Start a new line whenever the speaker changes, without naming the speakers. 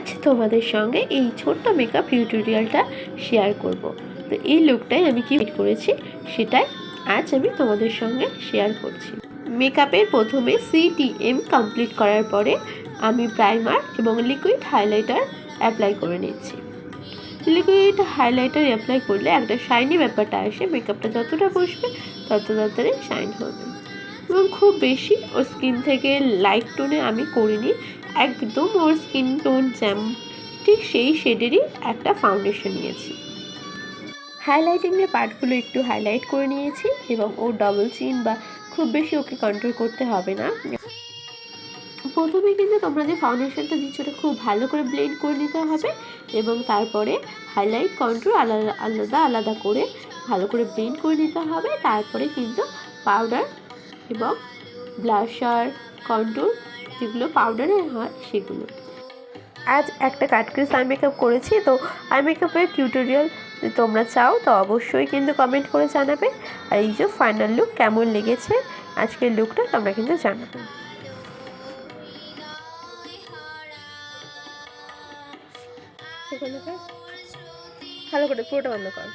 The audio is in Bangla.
আজ তোমাদের সঙ্গে এই ছোট্ট মেকআপ টিউটোরিয়ালটা শেয়ার করব। তো এই লুকটাই আমি কি করেছি, সেটাই আজ আমি তোমাদের সঙ্গে শেয়ার করছি। মেকআপের প্রথমে সিটিএম কমপ্লিট করার পরে আমি প্রাইমার এবং লিকুইড হাইলাইটার অ্যাপ্লাই করে নিচ্ছি। লিকুইড হাইলাইটার অ্যাপ্লাই করলে একটা শাইনি ব্যাপারটা আসে মেকআপটা যতটা বসবে তত তাড়াতাড়ি শাইন হবে। এবং খুব বেশি ও স্কিন থেকে লাইট টোনে আমি করিনি একদম ওর স্কিন টোন জ্যাম ঠিক সেই শেডেরই একটা ফাউন্ডেশন নিয়েছি। হাইলাইটিংয়ের পার্টগুলো একটু হাইলাইট করে নিয়েছি এবং ও ডবল চিন বা খুব বেশি ওকে কন্ট্রোল করতে হবে না। প্রথমে কিন্তু তোমরা যে ফাউন্ডেশনটা দিচ্ছ, ওটা খুব ভালো করে ব্লেন্ড করে নিতে হবে এবং তারপরে হাইলাইট কন্ট্রোল আলাদা আলাদা আলাদা করে ভালো করে ব্লেন্ড করে নিতে হবে। তারপরে কিন্তু পাউডার এবং ব্লাশার কন্ট্রোল যেগুলো পাউডারে হয় সেগুলো। আজ একটা কাটক্রিস আই মেকআপ করেছি তো আই মেকআপের টিউটোরিয়াল তোমরা চাও তো অবশ্যই কিন্তু কমেন্ট করে জানাবে। আর এই যে ফাইনাল লুক কেমন লেগেছে আজকের লুকটা তোমরা কিন্তু জানাবে। ভালো করে পুরোটা বন্ধ কর।